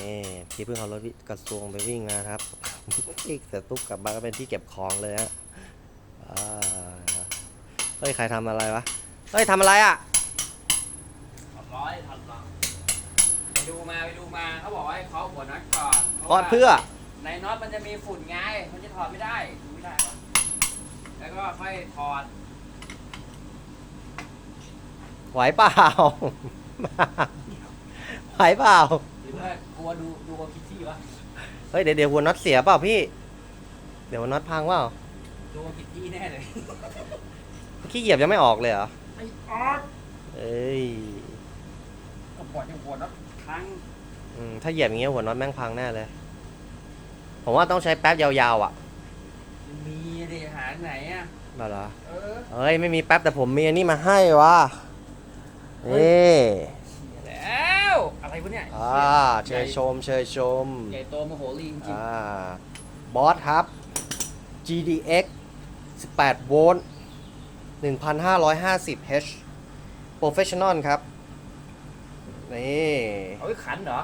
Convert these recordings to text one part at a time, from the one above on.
นี่พี่เพิ่งเอารถกระทรวงไปวิ่งนะครับอีกเสร็จปุ๊บกลับบ้านก็เป็นที่เก็บของเลยฮะอ่าเฮ้ย ใครทำอะไรวะ เฮ้ยทำอะไรอะทำร้อยทำร้อยไปดูมาไปดูมาเขาบอกว่าให้เขาะหัวน็อตก่อนถอดเพื่อ ในน็อตมันจะมีฝุ่นไงมันจะถอดไม่ได้ดูไม่ได้หรอแล้วก็ค่อยถอดไหวเปล่าไหวเปล่าหรือว่าก ลัวดูดูว่าคิดที่วะเฮ้ยเดี๋ยวเดี๋ยวหัวน็อตเสียเปล่าพี่ เดี๋ยวหัวน็อตพังเปล่าดูว่าคิดที่แน่เลยขี้เหยียบยังไม่ออกเลยเหรอไอ้ออดเอ้ยก็ปวดจังหัวน็อตครั้งอืมถ้าเหยียบอย่างเงี้ยหัวน็อตแม่งพังแน่เลย ผมว่าต้องใช้แป๊บยาวๆอะมีดิหาไหนอะมาเหรอเออเฮ้ยไม่มีแป๊บแต่ผมมีอันนี้มาให้วะเฮ้ย นี่ แล้วอะไรวะเนี่ยอ่าเชยชมเชยชมใหญ่โตมโหรีจริงอ่าบอสครับ GDX 18 โวลต์ 1550 H Professional ครับ นี่ๆเอาไว้ขันเหรอ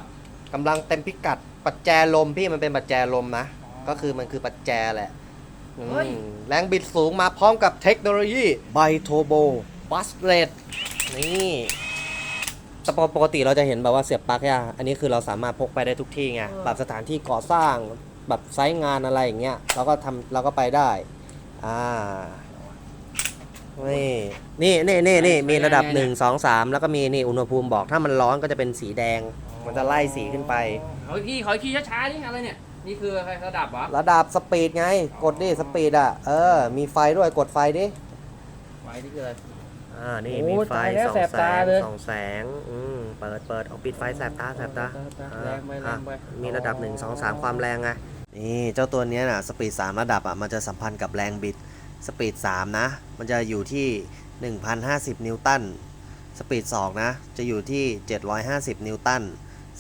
กำลังเต็มพิกัด ปัจแจลมพี่มันเป็นปัจแจลมนะ ก็คือมันคือปัจแจแหละอืมแรงบิดสูงมาพร้อมกับเทคโนโลยีไบโทโบบัสเลดนี่ แต่ปกติเราจะเห็นแบบว่าเสียบปลั๊กอะอันนี้คือเราสามารถพกไปได้ทุกที่ไง แบบสถานที่ก่อสร้าง แบบไซต์งานอะไรอย่างเงี้ย เราก็ทำเราก็ไปได้ อ่า นี่ นี่นี่นี่นี่มีระดับ1 2 3แล้วก็มีนี่อุณหภูมิบอก ถ้ามันร้อนก็จะเป็นสีแดง มันจะไล่สีขึ้นไปขออีกทีขออีกทีช้าๆนี่อะไรเนี่ย นี่คืออะไรระดับเหรอระดับสปีดไง กดดิสปีดอะ เออ มีไฟด้วยกดไฟดิ ไฟนี่คืออะไร อ่า นี่โอ้มีไฟตายแล้วสองแสบแสตางเลย สองแสง อืม เปิดเปิดเอาปิดไฟแสบตาแสบตาแรงไปแรงไป อะมีระดับ1 2 3ความแรงไง นี่เจ้าตัวเนี้ยน่ะ สปีด 3 ระดับอะ มันจะสัมพันธ์กับแรงบิด สปีด 3 นะ มันจะอยู่ที่ 1,050 นิวตัน สปีด 2 นะ จะอยู่ที่ 750 นิวตัน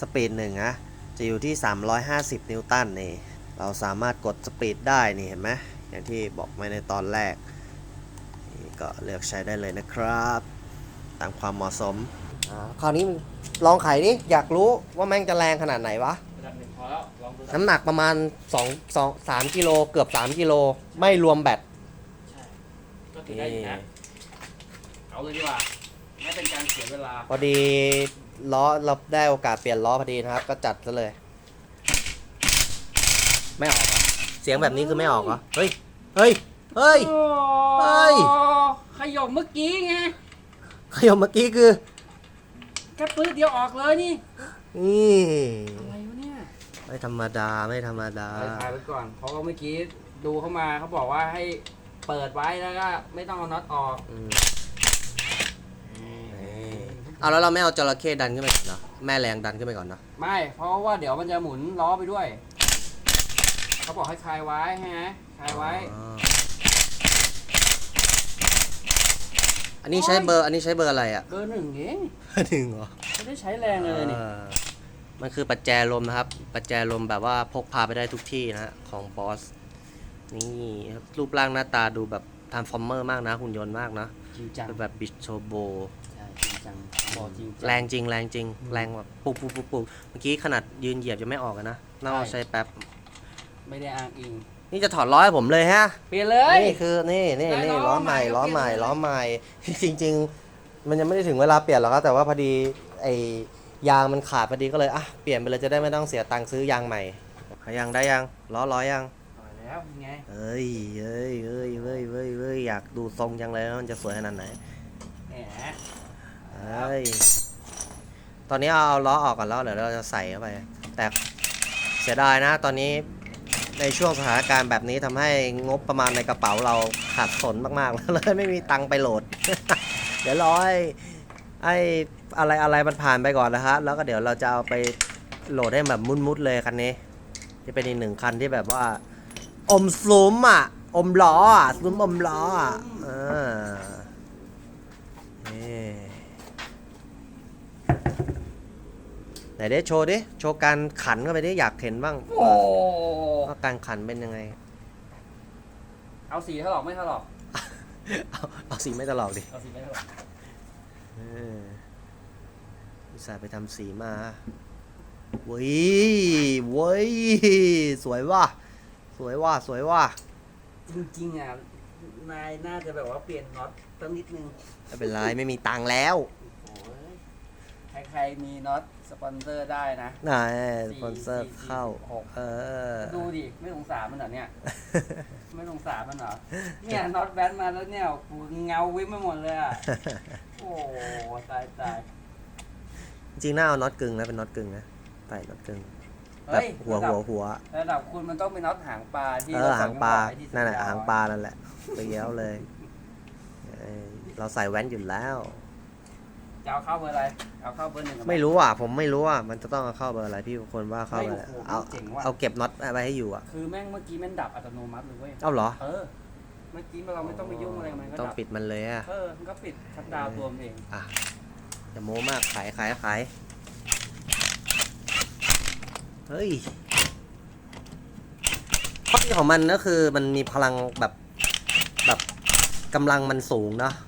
สปีด 1 นะ จะอยู่ที่ 350 นิวตันนี่ เราสามารถกดสปีดได้นี่เห็นไหมอย่างที่บอกไว้ในตอนแรกนี่ ก็เลือกใช้ได้เลยนะครับ ตามความเหมาะสมอ่าคราวนี้ลองไขดิอยากรู้ว่าแม่งจะแรงขนาดไหนวะ ระดับหนึ่งพอแล้ว ลองดูน้ำหนักประมาณ2 2 3กิโลเกือบ 3 กิโล ไม่รวมแบต ใช่ ก็ถือได้อยู่นะ เอาเลยดีกว่า ไม่เป็นการเสียเวลา พอดีล้อเราได้โอกาสเปลี่ยนล้อพอดีนะครับ ก็จัดซะเลย ไม่ออกเหรอเสียงแบบนี้คือไม่ออกเหรอ เฮ้ย เฮ้ย เฮ้ย เฮ้ย ขยมเมื่อกี้ไงขยมเมื่อกี้คือ แค่ปื้ดเดียวออกเลยนี่ นี่อะไรวะเนี่ยไม่ธรรมดาไม่ธรรมดาไปถ่ายไว้ก่อน เพราะว่าเมื่อกี้ดูเข้ามาเขาบอกว่าให้เปิดไว้แล้วก็ไม่ต้องเอาน็อตออกอืมนี่เอาแล้วเราไม่เอาจระเข้ดันขึ้นไปก่อนเนาะแม่แรงดันขึ้นไปก่อนเนาะไม่ เพราะว่าเดี๋ยวมันจะหมุนล้อไปด้วย เขาบอกให้คลายไว้ฮะคลายไว้ อ๋อ อันนี้ใช้เบอร์ อันนี้ใช้เบอร์อะไรอะ เบอร์หนึ่งเองหนึ่งเหรอไม่ได้ใช้แรงเลยนี่ อ่ามันคือปัจแจลมนะครับ ปัจแจลมแบบว่าพกพาไปได้ทุกที่นะฮะของบอส นี่ครับรูปร่างหน้าตาดูแบบทาร์ฟอร์เมอร์มากนะหุ่นยนต์มากนะจริงจังเป็นแบบบิชโชโบ ใช่จริงจังบอกจริงจัแรงจริงแรงจริงแรงแบบปุบปุบปุบปุบเมื่อกี้ขนาดยืนเหยียบยังไม่ออกอะนะน่าเอาใช้แป๊บ ไม่ได้อ้างอิง นี่จะถอดล้อให้ผมเลยฮะ เปลี่ยนเลย นี่คือนี่นี่ได้นี่ล้ล้ออใหม่ใหม่ล้อใหม่ก็เปลี่ยนเลย ล้อใหม่ จริง ๆ มันยังไม่ได้ถึงเวลาเปลี่ยนหรอกครับแต่ว่าพอดีไอ้ยางมันขาดพอดีก็เลยอะเปลี่ยนไปเลยจะได้ไม่ต้องเสียตังค์ซื้อยางใหม่ยังได้ยังล้อร้อยยังต่อแล้วไงเอ้ยเอ้ยเอ้ยเอ้ยเอ้ยเอ้ยอยากดูทรงจังเลยว่ามันจะสวยขนาดไหนแหมเอ้ยตอนนี้เอาล้อออกก่อนแล้วเดี๋ยวเราจะใส่เข้าไป แต่เสียดายนะ ตอนนี้ ในช่วงสถานการณ์แบบนี้ทำให้งบประมาณในกระเป๋าเราขาดสนมากๆแล้วเลยไม่มีตังค์ไปโหลด เดี๋ยวรอให้ไอ้อะไรอะไรมันผ่านไปก่อนนะฮะแล้วก็เดี๋ยวเราจะเอาไปโหลดให้แบบมุดๆเลยคันนี้ที่เป็นอีกหนึ่งคันที่แบบว่า อมซุ้มอะ อมล้ออะซุ้มอมล้ออะเออนี่ ไหนได้โชว์ดิ โชว์การขันเข้าไปดิ อยากเห็นบ้างโอ้ ว่าการขันเป็นยังไง เอาสีถลอกไม่ถลอก เอาเอาสีไม่ตลอกดิ เอาสีไม่ถลอกเอออุตส่าห์ไปทำสีมาเว้ยเว้ยสวยว่ะ สวยว่ะ สวยว่ะ จริงๆอะ นายน่าจะแบบว่าเปลี่ยนน็อตสักนิดนึง ไม่เป็นไร ไม่มีตังค์แล้ว โอ้ยใครๆมีน็อต สปอนเซอร์ได้นะน่าสปอนเซอร์เข้าหกเออ ดูดิ ไม่สงสารมันเหรอเนี่ย ไม่สงสารมันเหรอ เนี่ยน็อตแบนมาแล้วเนี่ยกูเงาวิบไม่หมดเลยอะ โอ้ตายตายจริงๆน่าเอาน็อตกึ่งนะเป็นน็อตกึ่งนะใส่น็อตกึ่งแบเฮ้บยหัวระดัหับวหัวระดับคุณมันต้องเป็นน็อตหางปลาที่เอเรอหางปลาใส่ไว้ที่นั่นแหละยาวหางปลา นั่นแหละไปเย้ยวเลยเออเราใส่แว่นอยู่แล้ว จะเอาเข้าเบอร์อะไร เอาเข้าเบอร์หนึ่งกับ ไม่รู้อะ ผมไม่รู้อะ มันจะต้องเอาเข้าเบอร์อะไรพี่คนว่าเข้าเบอร์อะไรเฮ้ยโอ้โหเอาเจ๋งว่ะ เอาเก็บน็อตไว้ให้อยู่อะคือแม่งเมื่อกี้แม่งดับอัตโนมัติเลยเว้ย เอาเหรอเออ เมื่อกี้เราไม่ต้องไปยุ่งอะไรกับมันก็ต้องดับ ปิดมันเลยอะ เออ มันก็ปิดชัดดาวน์ตัวมันเอง อะอย่าโม้มากขายขายขายเฮ้ยข้อดีของมันก็คือมันมีพลังแบบแบบกำลังมันสูงเนอะใช่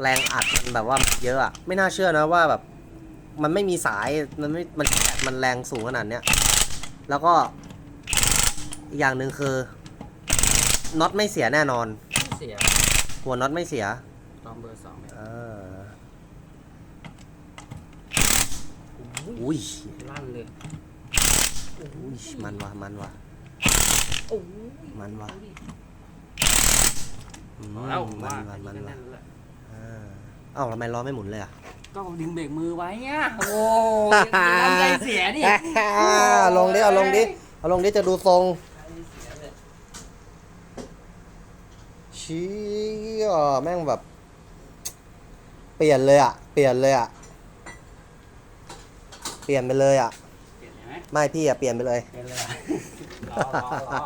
แรงอัดมันแบบว่าเยอะอะไม่น่าเชื่อนะว่าแบบ มันไม่มีสายมันไม่มันมันแรงสูงขนาดเนี้ยแล้วก็อีกอย่างหนึ่งคือน็อตไม่เสียแน่นอนเสียหัวน็อตไม่เสียลองเบอร์สองเลยเอออุ้ยลั่นเลยอุ้ยมันว่ะมันว่ะโอ้ยมันว่ะอืมเอา มันแล้วว่ะว่ามันอัว่ะนแหละ อ่าเอ้าทำไมล้อไม่หมุนเลยอะ ก็ดึงเบรกมือไว้เนี่ยโอ้ยทำใจเสียดิลงดิเอาลงดิเอาลงดิจะดูทรงใจเสียเลยเชี้แม่งแบบ เปลี่ยนเลยอะ เปลี่ยนเลยอะ เปลี่ยนไปเลยอะเปลี่ยนไหมไม่พี่อะเปลี่ยนไปเลย เปลี่ยนเลยรอรอรอ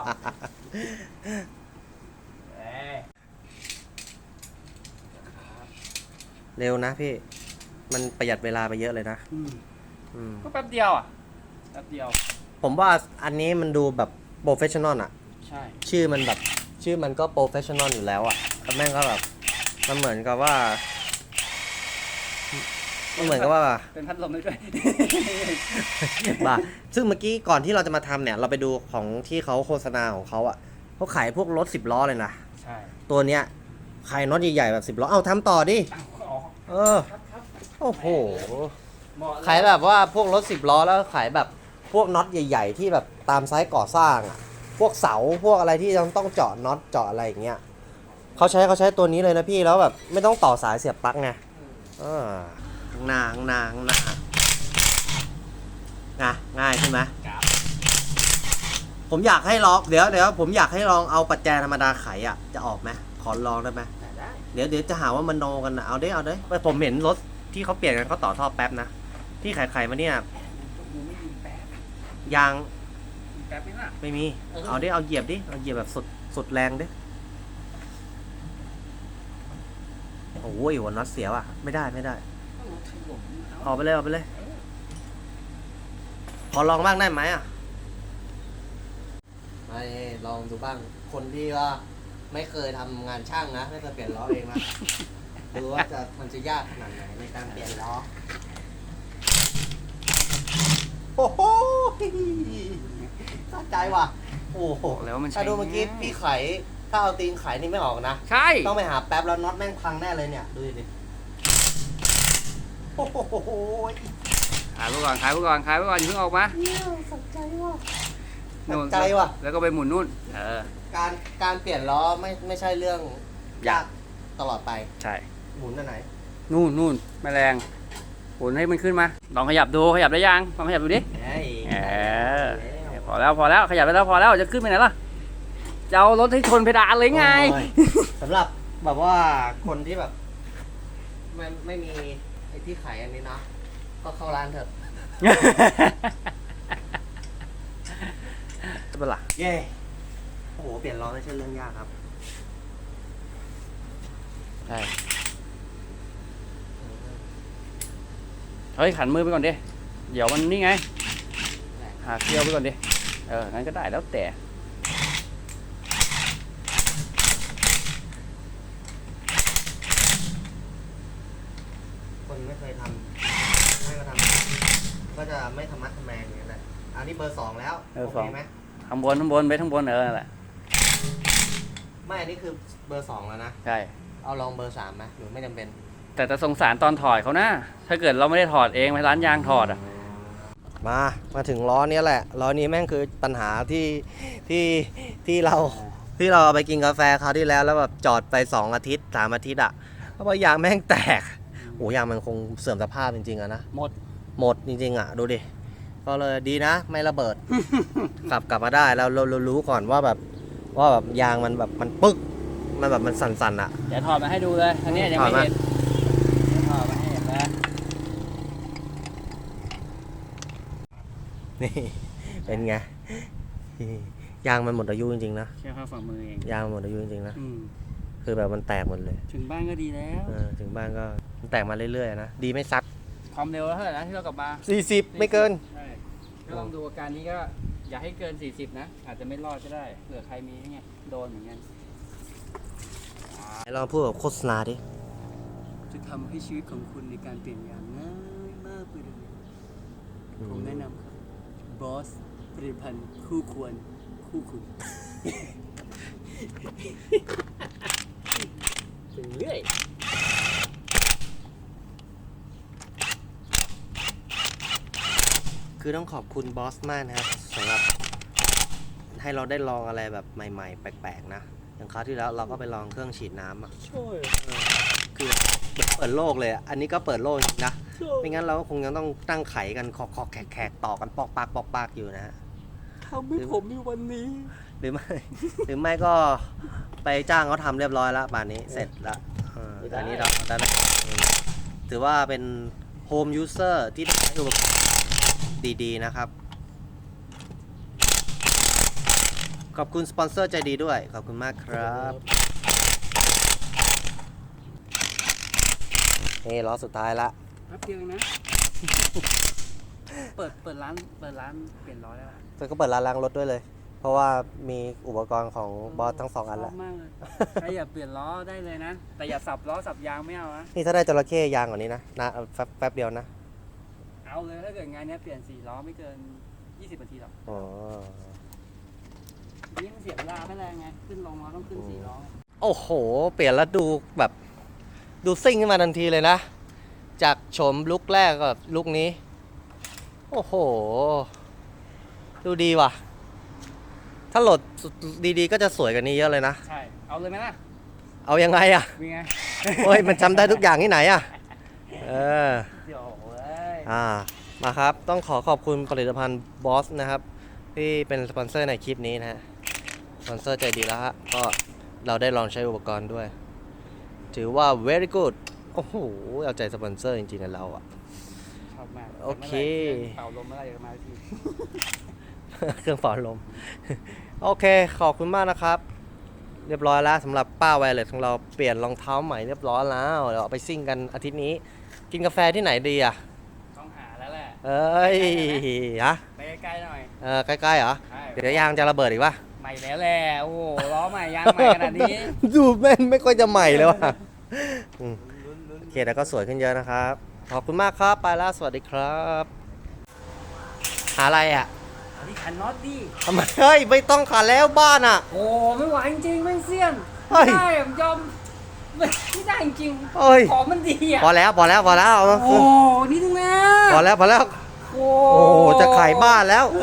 เอ้ย เร็วนะพี่ มันประหยัดเวลาไปเยอะเลยนะอืมอืมก็แป๊บเดียวอะแป๊บเดียว ผมว่าอันนี้มันดูแบบโปรเฟชชั่นอลอะใช่ ชื่อมันแบบชื่อมันก็โปรเฟชชั่นอลอยู่แล้วอะแต่แม่งก็แบบมันเหมือนกับว่ามันเหมือนกับว่า เป็นพัดลมได้ด้วย บ้าซึ่งเมื่อกี้ก่อนที่เราจะมาทำเนี่ย เราไปดูของที่เขาโฆษณาของเขาอะเขาขายพวกรถสิบล้อเลยนะ ใช่ตัวเนี้ยขายน็อตใหญ่ๆแบบสิบล้อ เอาทำต่อดิ อ้าวอ๋อ เออ โอ้โห เหมาะขายแบบว่าพวกรถสิบล้อแล้วขายแบบพวกน็อตใหญ่ ๆ ที่แบบตามไซส์ก่อสร้างอะ พวกเสาพวกอะไรที่ต้องต้องเจาะน็อตเจาะอะไรอย่างเงี้ยเขาใช้เขาใช้ตัวนี้เลยนะพี่แล้วแบบไม่ต้องต่อสายเสียบปลั๊กไงเออข้างหนางนางนาง่ายง่ายใช่ไหมครับผมอยากให้ลองเดี๋ยวเดี๋ยวผมอยากให้ลองเอาปัจแจธรรมดาไขอะ จะออกไหมขอลองได้ไหม เดี๋ยวเดี๋ยวจะหาว่ามันโนกันนะเอาได้เอาได้ผมเห็นรถที่เขาเปลี่ยนกันเขาต่อท่อแป๊บนะ ที่ไขไขมาเนี่ยกูไม่มีแป๊บยางมีแป๊บไหมล่ะ ไม่มี เออ เอาดิเอาเหยียบดิ เอาเหยียบแบบสุดสุดแรงดิโอ้ยหัวน็อตเสียว่ะ ไม่ได้ไม่ได้ต้องรถถล่มออกไปเลยออกไปเลย ขอลองบ้างได้ไหมอะ ไม่ลองดูบ้าง คนที่ว่า ไม่เคยทำงานช่างนะไม่เคยเปลี่ยนล้อเองนะดูว่าจะมันจะยากขนาดไหนในการเปลี่ยนล้อโอ้โหสะใจว่ะโอ้โหแล้วมันใช้ถ้าดูเมื่อกี้พี่ไขถ้าเอาตีนไขนี่ไม่ออกนะ ใช่ ต้องไปหาแป๊บแล้วน็อตแม่งพังแน่เลยเนี่ย ดูดิโอ้โหขายไปก่อนขายไปก่อนขายไปก่อนอย่าเพิ่งออกมาเนี่ยสนใจว่ะนู่นใจว่ะ แล้วก็ไปหมุนนู่น เออ การการเปลี่ยนล้อไม่ไม่ใช่เรื่องยาก ตลอดไปใช่หมุนอันไหน นู่นนู่นแมลงหมุนให้มันขึ้นมา ลองขยับดูขยับได้ยังลองขยับดูดิเฮ้ยเออพอแล้วพอแล้วขยับไปแล้วพอแล้วจะขึ้นไปไหนล่ะจะเอารถให้ชนเพดานเลยไง โอ้ยสำหรับแบบว่าคนที่แบบ ไม่ไม่มีไอ้ที่ขายอันนี้เนาะก็เข้าร้านเถอะเป็นไรเย้ โอ้โห เปลี่ยนล้อไม่ใช่เรื่องยากครับ ใช่ เฮ้ยขันมือไปก่อนดิ เดี๋ยวมันนี่ไง หาเกลียวไปก่อนดิ เออ งั้นก็ได้แล้วแต่ คนไม่เคยทำให้มาทำก็จะไม่ทำมัดทำแมงอย่างนี้ยแหละอันนี้เบอร์สองแล้ว เบอร์สองโคไหม ข้างบนข้างบนไปข้างบนเออนั่นแหละ ไม่อันนี้คือเบอร์สองแล้วนะ ใช่ เอาลองเบอร์สามไหมหรือไม่จำเป็น แต่จะสงสารตอนถอดเขานะ ถ้าเกิดเราไม่ได้ถอดเองไปร้านยางถอดอะ มา มาถึงล้อเนี้ยแหละ ล้อนี้แม่งคือปัญหาที่ที่ที่เราที่เราเอาไปกินกาแฟคราวที่แล้วแล้วแบบจอดไป 2 อาทิตย์สามอาทิตย์อะเพราะว่ายางแม่งแตกโอ้ยางมันคงเสื่อมสภาพจริงๆอะนะ หมด หมดจริงๆอะ ดูดิ ก็เลยดีนะ ไม่ระเบิด ขับกลับมาได้แล้วเราเรารู้ก่อนว่าแบบ ว่าแบบยางมันแบบมันปึ๊ก มันแบบมันสั่นๆอะ เดี๋ยวถอดมาให้ดูเลยอันนี้ยังไม่ถอดมาเห็นเดี๋ยวถอดมาให้เห็นนะนี่ เป็นไง ยางมันหมดอายุจริงๆนะแค่ข้าฝ่ามือเองยางมันหมดอายุจริงๆนะอืมคือแบบมันแตกหมดเลยถึงบ้านก็ดีแล้วเออถึงบ้านก็มันแตกมาเรื่อยๆนะดีไม่ซัดความเร็วเท่าไหร่นะที่เรากลับมา40 ไม่เกิน ใช่ก็ลองดูอาการนี้ก็ อย่าให้เกิน 40 นะ อาจจะไม่รอดก็ได้เผื่อใครมีไงโดนเหมือนกันลองพูดแบบโฆษณาดิ จะทำให้ชีวิตของคุณในการเปลี่ยนอย่างง่ายมากเลยผมแนะนำครับบอสผลิตภัณฑ์คู่ควรคู่คุณถึงเรื่อยคือต้องขอบคุณบอสมากนะครับ สำหรับให้เราได้ลองอะไรแบบใหม่ ๆ แปลกๆนะอย่างคราวที่แล้วเราก็ไปลองเครื่องฉีดน้ำอะช่วยคือเปิดโลกเลยอะอันนี้ก็เปิดโลกจริงนะไม่งั้นเราก็คงยังต้องตั้งไขกันคอกคอกแขกแขกต่อกันปอกปากปอกปากอยู่นะฮะทำให้ผมมีวันนี้ หรือไม่ หรือไม่ก็ไปจ้างเขาทำเรียบร้อยแล้วป่านนี้เสร็จแล้วเออไม่ได้ อันนี้เราได้ไหมอืมถือว่าเป็นโฮมยูเซอร์ที่ได้ใช้อุปกรณ์ดีๆนะครับ ขอบคุณสปอนเซอร์ใจดีด้วย ขอบคุณมากครับนี่ล้อสุดท้ายละ แป๊บเดียวเองนะ เปิดเปิดร้านเปิดร้านเปลี่ยนล้อได้ปะเธอก็เปิดร้านล้างรถด้วยเลย เพราะว่ามีอุปกรณ์ของบอสทั้งสองอันชแล้วบมากเลยใครอยากเปลี่ยนล้อได้เลยนะ แต่อย่าสับล้อสับยางไม่เอานะ นี่ถ้าได้จระเข้ยางกว่านี้นะนะแป๊บแป๊บเดียวนะเอาเลยถ้าเกิดงานเนี้ยเปลี่ยนสี่ล้อไม่เกิน 20นาทีหรอก อ๋อ นี่มันเสียเวลาไม่แรงไง ขึ้นลงเราต้องขึ้นสี่ล้อไงโอ้โห เปลี่ยนแล้วดูแบบ ดูซิ่งขึ้นมาทันทีเลยนะ จากโฉมลุกแรกกับลุกนี้ โอ้โห ดูดีว่ะ ถ้าโหลดดีๆ ก็จะสวยกว่านี้เยอะเลยนะ ใช่ เอาเลยไหมล่ะ เอายังไงอะมีไง โอ้ยมันจำได้ทุกอย่างที่ไหนอะเออ เดี๋ยวเว้ยอ่า มาครับ ต้องขอขอบคุณผลิตภัณฑ์บอสนะครับ ที่เป็นสปอนเซอร์ในคลิปนี้นะฮะ สปอนเซอร์ใจดีแล้วฮะ ก็เราได้ลองใช้อุปกรณ์ด้วย ถือว่า very good โอ้โห เอาใจสปอนเซอร์จริงๆนะเราอะ ชอบมากโอเค เป่าลมเมื่อไหร่จะมาทีเครื่องเป่าลม โอเค ขอบคุณมากนะครับ เรียบร้อยแล้วสำหรับป้าไวเลสของเราเปลี่ยนรองเท้าใหม่เรียบร้อยแล้วเดี๋ยวเอาไปซิ่งกันอาทิตย์นี้ กินกาแฟที่ไหนดีอะต้องหาแล้วแหละ เอ้ย ฮะ ไปใกล้ๆหน่อยเออใกล้ๆเหรอ ใช่เดี๋ยวยางจะระเบิดอีกปะให ม่แล้วแหละโอ้โหล้อใหม่ยางใหม่ขนาดนี้ ดูแม่งไม่ค่อยจะใหม่เลยว่ะอืมโอเคแต่ก็สวยขึ้นเยอะนะครับ ขอบคุณมากครับ ไปแล้วสวัสดีครับ หาอะไรอะอันนี้ขันน็อตดิทำไมเฮ้ยไม่ต้องขาแล้วบ้านอะ โอ้ไม่ไหวจริงๆไม่งเสี้ยนเฮ้ไม่ย ได้ผมยอมไม่ไม่ได้จริงเอ้ย ๆของมันดีอะพอแล้วพอแล้วพอแล้วเอามาโอ้นี่นึงนะพอแล้วพอแล้ว โอ้โอ้โหจะขายบ้านแล้วโ